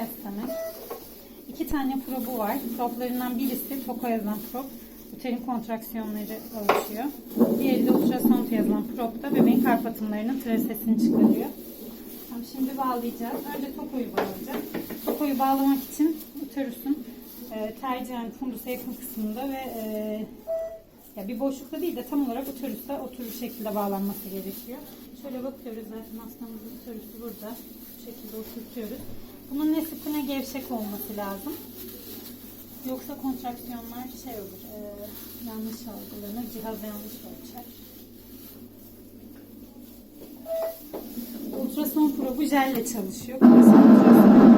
test. İki tane probu var. Problarından birisi Toko yazan prob. Uterin kontraksiyonları ölçüyor. Diğeri de ultrasonot yazılan prob da bebeğin kalp atımlarının trasesini çıkarıyor. Tamam, şimdi bağlayacağız. Önce Toko'yu bağlayacağız. Toko'yu bağlamak için uterusun e, tercihen fundusa yakın kısmında ve e, ya bir boşlukta değil de tam olarak uterusa oturur şekilde bağlanması gerekiyor. Şöyle bakıyoruz zaten hastamızın uterusu burada. Bu şekilde oturtuyoruz. Bunun ne sıkı ne gevşek olması lazım. Yoksa kontraksiyonlar şey olur, e, yanlış algılanır, cihaz yanlış ölçer. Ultrason probu jelle çalışıyor. Ultrason. Geldi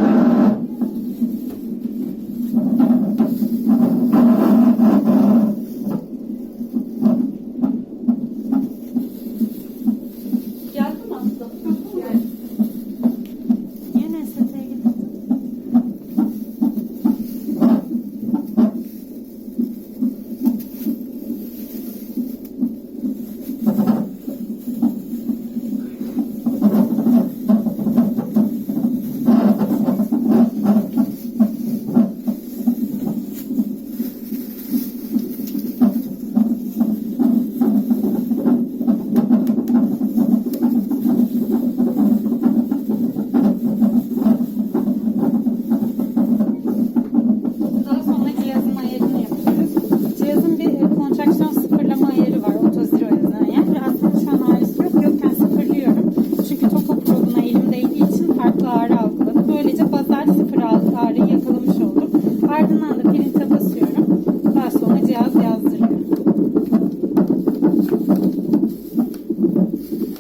tarihi yakalamış olduk. Ardından da print'e basıyorum. Daha sonra cihaz yazdırıyorum.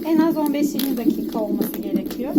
En az 15-20 dakika olması gerekiyor.